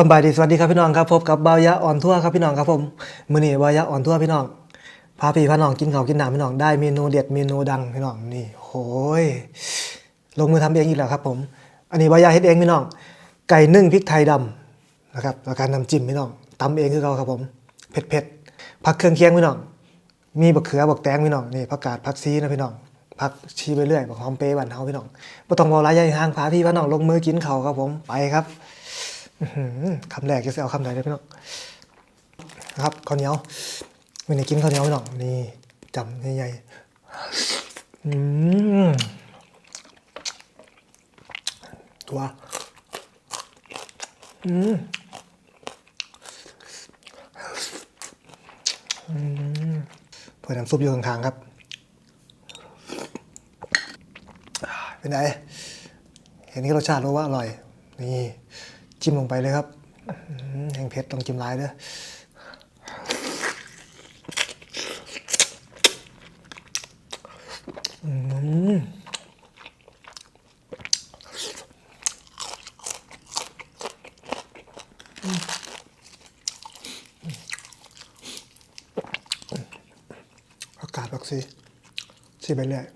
สบายดีสวัสดีครับพี่น้องครับพบกับบ่าวยะอ่อนทั่วครับพี่น้องครับผมมื้อนี้บ่าวยะอ่อนทั่วพี่น้องพาพี่พาน้องกินข้าวกินน้ำพี่น้องได้เมนูเด็ดเมนูดังพี่น้องนี่โหยลงมือทำเองอีกแล้วครับผม อันนี้บ่าวยะเฮ็ดเองพี่น้อง ไก่นึ่งพริกไทยดำนะครับแล้วการน้ำจิ้มพี่น้องตำเองคือเขาครับผมเผ็ดเผ็ดผักเครื่องเคียงพี่น้อง มีบักเขือบักแตงพี่น้องนี่ผักกาดผักซีนะพี่น้องผักชีไปเรื่อยบักหอมเปรย์บ้านเฮาพี่น้องบ่ต้องบอกหลายใหญ่ห่างพาพี่พาน้องลงมือกินข้าวครับผมไปครับ คำแรกจะเอาคำไหนเลยพี่น้องนะครับข้าวเหนียววันนี้กินข้าวเหนียวพี่น้องนี่จำใหญ่ๆอืมตัวอืมอืมเปิดน้ำซุปอยู่ข้างๆครับ เป็นไงเห็นนี้รสชาติรู้ว่าอร่อย นี่ จิ้มลงไปเลยครับแห้งเผ็ดต้องจิ้มลายเด้ออืมอากาศแบบสิสิไปเรื่อย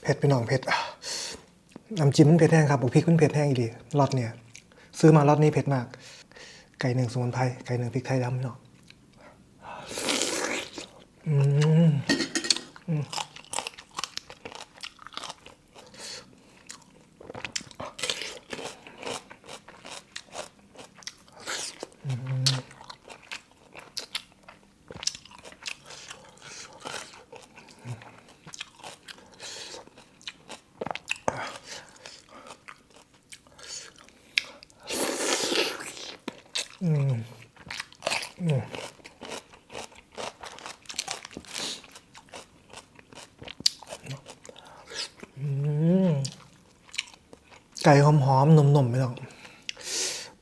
เผ็ดพี่น้องเผ็ดน้ำจิ้มมันเผ็ดแห้งครับบุกพริกมันเผ็ดแห้งอีดีรอดเนี่ย ซื้อมารอดนี้เผ็ดมาก ไก่หนึ่งสมุนไพรไก่หนึ่งพริกไทยดำพี่น้องอืม อืมไก่หอมๆหนุ่มๆพี่น้อง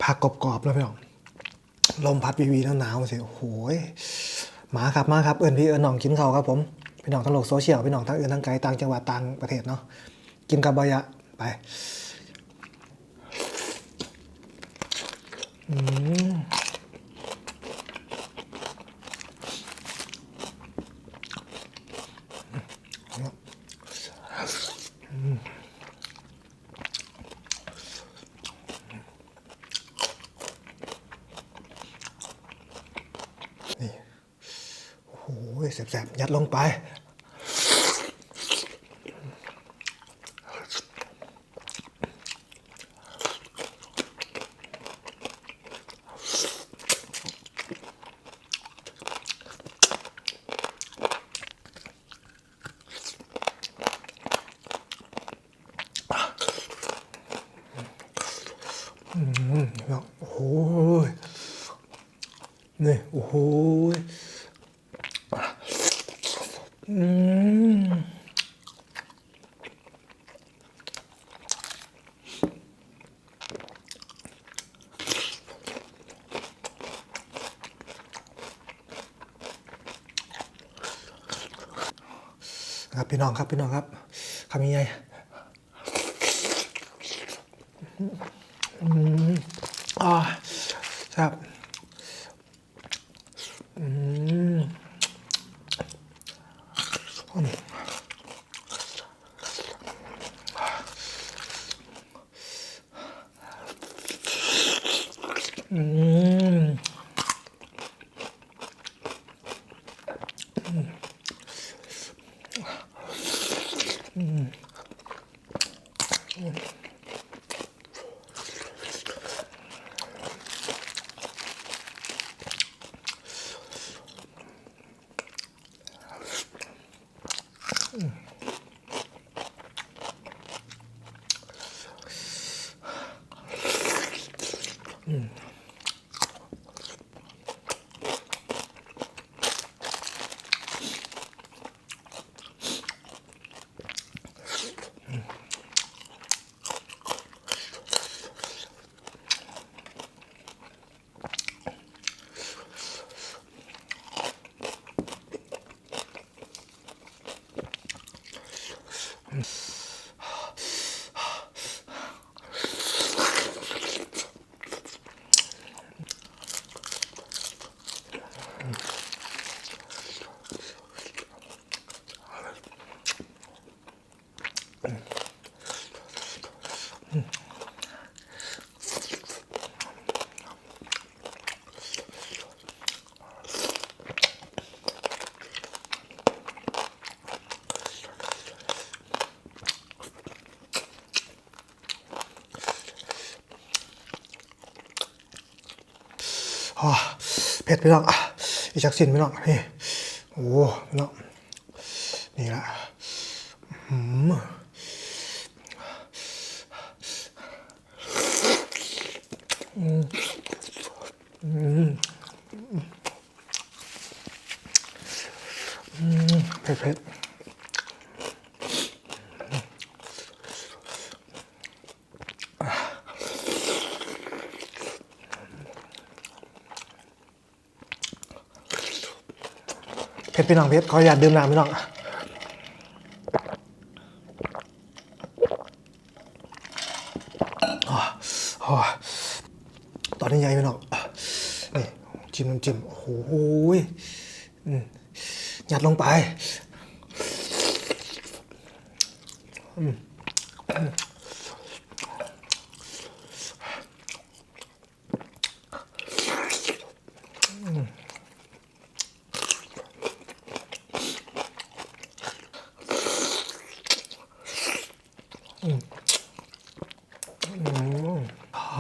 ผักกรอบๆแล้วพี่น้องลมพัดวีวีหนาวๆสิโอ้โหมาครับมาครับเอิญพี่เอิญน้องกินเขาครับผมพี่น้องทั้งโลกโซเชียลพี่น้องทั้งเอิญทั้งไกลต่างจังหวัดต่างประเทศเนาะกินกับบะยะไปอืม นี่ โอ้โหแสบๆ ยัดลงไป อืมแล้วโอ้โหนี่โอ้โหอืมครับพี่น้องครับพี่น้องครับคำยังไงอืม 음. Yes. เผ็ดพี่น้องอะอีกจักสินพี่น้องนี่โอ้พี่น้องนี่ละอืมอืมอืมเผ็ดเผ็ด ผ็ดพี่น้องเผ็ดขออย่าตดื่มน้ำพี่น้องตอนนี้ใหญ่พี่น้องนี่จิ้มน้ำจิ้มโอ้โหยอืมยัดลงไปอ้า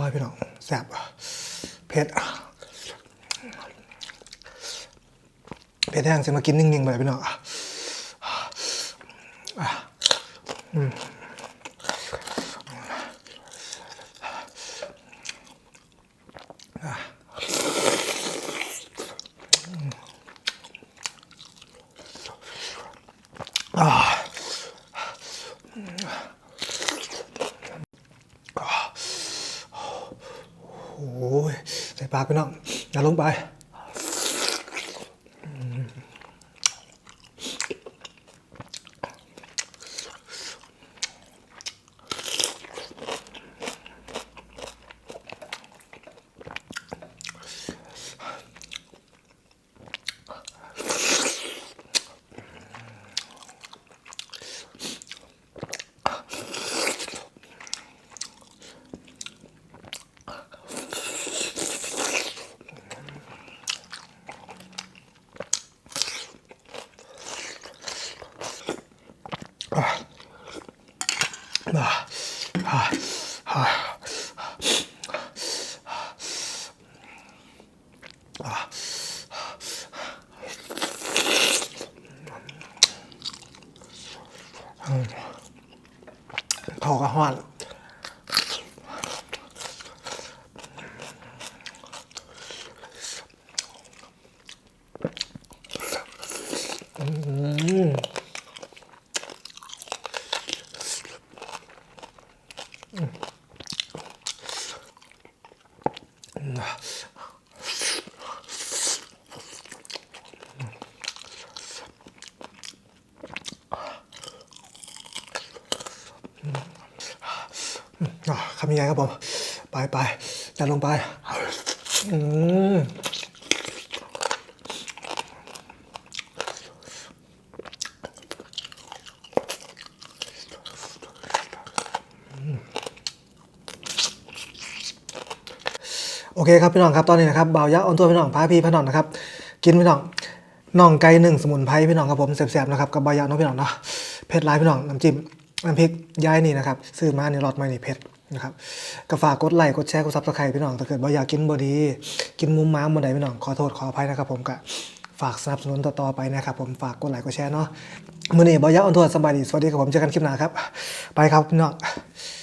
ยพี่น้องแซ่บเผ็ดเผ็ดแห้งจะมากินนิ่งๆไปพี่น้องโอ้ยใส่ปาก พี่น้องอย่าลงไป อะอ่ อะคำยังไงครับผม ไปไปจัดลงไปอืมโอเคครับพี่น้องครับตอนนี้นะครับเบายะออนตัวพี่น้องพาพี่พี่น้องนะครับกินพี่น้องน่องไก่หนึ่งสมุนไพรพี่น้องครับผมแซ่บๆนะครับกับเบายะน้องพี่น้องเนาะเผ็ดร้ายพี่น้องน้ำจิ้มน้ำพริกย้ายนี่นะครับซื้อมาในรอดใหม่นี่เผ็ด นะครับก็ฝากกดไลค์กดแชร์กดซับสไครต์พี่น้องถ้าเกิดว่าอยากกินบดี กินมุมม้ามบนใดพี่น้องขอโทษขออภัยนะครับผมก็ฝากสนับสนุนต่อๆไปนะครับผมฝากกดไลค์กดแชร์เนาะมื่อนี้บ่าวยะออนทัวร์สบายดีสวัสดีครับผมเจอกันคลิปหน้าครับ ไปครับพี่น้อง